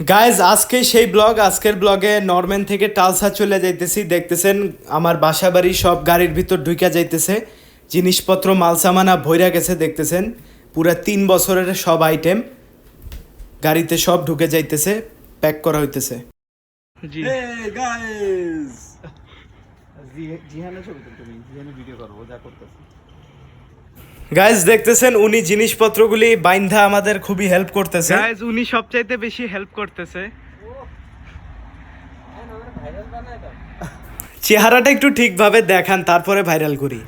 Guys আজকে সেই blog আজকের ব্লগে নরম্যান থেকে টালসা চলে যাইতেছি। দেখতেছেন আমার বাসা বাড়ি সব গাড়ির ভিতর ঢুকে যাইতেছে। জিনিসপত্র মালসামানা ভইরা গেছে দেখতেছেন। পুরা তিন বছরের সব আইটেম গাড়িতে সব ঢুকে যাইতেছে প্যাক করা হইতেছে। জিহানের ছবি জিহানের ভিডিও করব যা করতেছে। গাইজ দেখতেছেন উনি জিনিসপত্রগুলি বাইন্ধা আমাদের খুবই হেল্প করতেছে। গাইজ উনি সবচাইতে বেশি হেল্প করতেছে। চেহারাটা একটু ঠিকভাবে দেখান তারপরে ভাইরাল করি।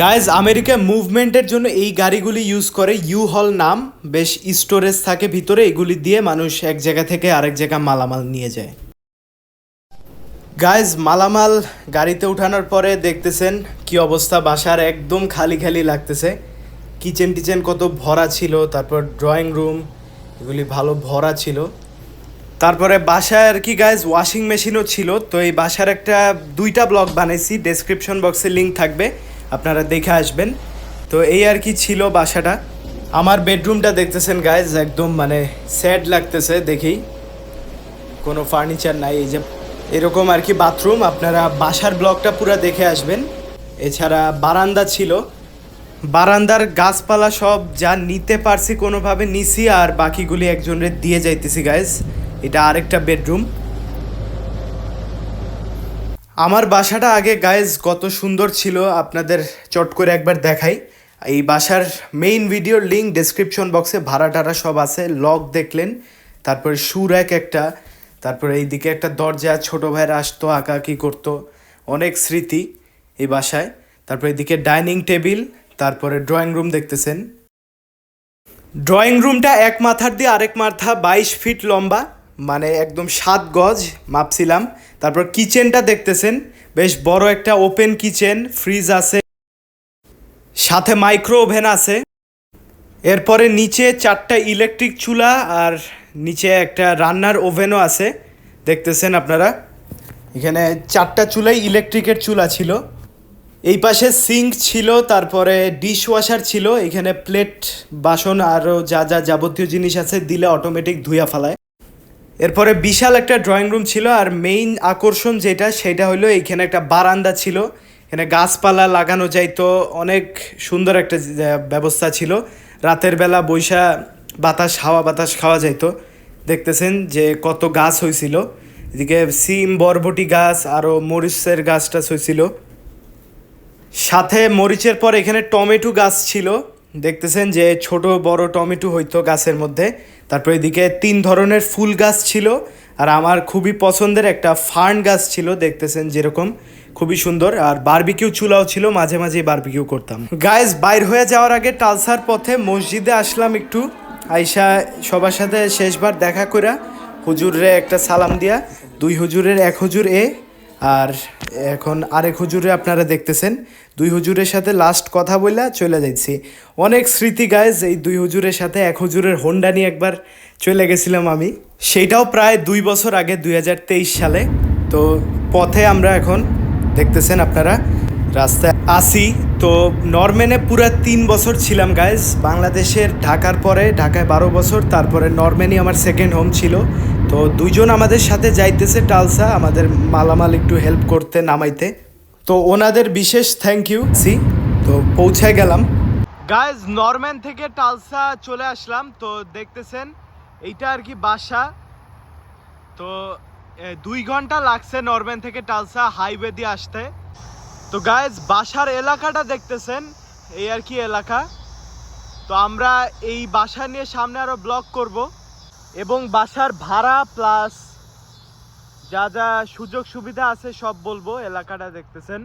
গাইজ আমেরিকা মুভমেন্টের জন্য এই গাড়িগুলি ইউজ করে ইউ হল নাম বেশ স্টোরেজ থাকে ভিতরে এগুলি দিয়ে মানুষ এক জায়গা থেকে আরেক জায়গা মালামাল নিয়ে যায়। গাইজ মালামাল গাড়িতে উঠানোর পরে দেখতেছেন কি অবস্থা, বাসার একদম খালি খালি লাগতেছে। কিচেন টিচেন কত ভরা ছিল, তারপর ড্রয়িং রুম এগুলি ভালো ভরা ছিল। তারপরে বাসায় আর কি গাইজ ওয়াশিং মেশিনও ছিল। তো এই বাসার একটা, দুইটা ব্লগ বানাইছি ডেসক্রিপশন বক্সে লিংক থাকবে, আপনারা দেখে আসবেন। তো এই আর কি ছিল বাসাটা। আমার বেডরুমটা দেখতেছেন গাইজ একদম মানে স্যাড লাগতেছে দেখেই কোনো ফার্নিচার নাই, এই যে এরকম আর কি বাথরুম আপনারা বাসার ব্লকটা পুরো দেখে আসবেন। এছাড়া বারান্দা ছিল। বারান্দার গাছপালা সব যা নিতে পারছি কোনোভাবে নিছি, আর বাকিগুলি একজনের দিয়ে যাইতেছি গাইজ এটা আরেকটা বেডরুম আমার বাসাটা আগে গাইজ কত সুন্দর ছিল, আপনাদের চট করে একবার দেখাই। এই বাসার মেইন ভিডিওর লিঙ্ক ডেসক্রিপশন বক্সে ভাড়া টাড়া সব আছে লক দেখলেন। তারপরে সুর এক একটা। তারপরে এইদিকে একটা দরজা, ছোট ভাইরা আসতো, আঁকাআঁকি করতো। অনেক স্মৃতি এই বাসায়। তারপরে এদিকে ডাইনিং টেবিল, তারপরে ড্রয়িং রুম দেখতেছেন। ড্রয়িং রুমটা এক মাথার দিয়ে আরেক মাথা, বাইশ ফিট লম্বা মানে একদম সাত গজ মাপছিলাম। তারপর কিচেনটা দেখতেছেন, বেশ বড় একটা ওপেন কিচেন, ফ্রিজ আছে, সাথে মাইক্রো ওভেন আছে। এরপরে নিচে চারটা ইলেকট্রিক চুলা আর নিচে একটা রান্নার ওভেনও আছে, দেখতেছেন আপনারা। এখানে চারটা চুলাই ইলেকট্রিকের চুলা ছিল। এই পাশে সিঙ্ক ছিল, তারপরে ডিশ ওয়াশার ছিল, এখানে প্লেট বাসন আরও যা যা যাবতীয় জিনিস আছে, দিলে অটোমেটিক ধুয়া ফেলায়। এরপরে বিশাল একটা ড্রয়িং রুম ছিল, আর মেইন আকর্ষণ যেটা, সেটা হলো এইখানে একটা বারান্দা ছিল। এখানে গাছপালা লাগানো যাইতো, অনেক সুন্দর একটা ব্যবস্থা ছিল। রাতের বেলা বৈশা বাতাস, হাওয়া বাতাস খাওয়া যাইতো। দেখতেছেন যে কত গাছ হয়েছিল এদিকে সিম, বরবটি গাছ আরও মরিচের গাছ টাছ হয়েছিল সাথে মরিচের পর এখানে টমেটো গাছ ছিল। দেখতেছেন যে ছোট, বড় টমেটো হইতো গাছের মধ্যে। তারপর এদিকে তিন ধরনের ফুল গাছ ছিল। আর আমার খুবই পছন্দের একটা ফার্ন গাছ ছিল, দেখতেছেন যেরকম। খুবই সুন্দর। আর বারবিকিউ চুলাও ছিল, মাঝে মাঝে বারবিকিউ করতাম। গায়েস বাইর হয়ে যাওয়ার আগে টালসার পথে মসজিদে আসলাম একটু। আইসা সবার সাথে শেষবার দেখা কইরা হুজুরে একটা সালাম দিয়া, দুই হুজুরের এক হুজুর এ, আর এখন আরেক হুজুরে আপনারা দেখতেছেন, দুই হুজুরের সাথে লাস্ট কথা বইলা চলে যাচ্ছি অনেক স্মৃতি গাইজ এই দুই হুজুরের সাথে এক হুজুরের হোন্ডা নিয়ে একবার চলে গেছিলাম আমি। সেইটাও প্রায় দুই বছর আগে, দুই হাজার তেইশ সালে। তো পথে আমরা এখন দেখতেছেন আপনারা, রাস্তায় আসি তো নরম্যানে পুরা তিন বছর ছিলাম গাইজ বাংলাদেশের ঢাকার পরে, ঢাকায় বারো বছর, তারপরে নরম্যানই আমার সেকেন্ড হোম ছিল। তো দুইজন আমাদের সাথে যাইতেছে টালসা, আমাদের মালামাল একটু হেল্প করতে, নামাইতে। তো ওনাদের বিশেষ থ্যাংক ইউ সি তো পৌঁছে গেলাম। গাইজ নরম্যান থেকে টালসা চলে আসলাম। তো দেখতেছেন, এইটা আর কি বাসা। তো দুই ঘণ্টা লাগছে নরম্যান থেকে টালসা হাইওয়ে দিয়ে আসতে। তো গাইজ বাসার এলাকাটা দেখতেছেন? এই আর কি এলাকা? তো আমরা এই বাসা নিয়ে সামনে আরও ব্লক করব। এবং বাসার ভাড়া প্লাস যা যা সুযোগ সুবিধা আছে সব বলব, এলাকাটা দেখতেছেন।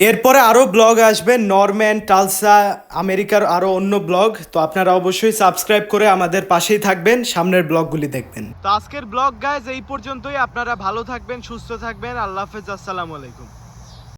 এরপরে আরও ব্লগ আসবে, নরম্যান, টালসা, আমেরিকার আরও অন্য ব্লগ। তো আপনারা অবশ্যই সাবস্ক্রাইব করে আমাদের পাশেই থাকবেন, সামনের ব্লগগুলি দেখবেন। তো আজকের ব্লগ গাইজ এই পর্যন্তই। আপনারা ভালো থাকবেন, সুস্থ থাকবেন। আল্লাহ হাফেজ, আসসালামু আলাইকুম।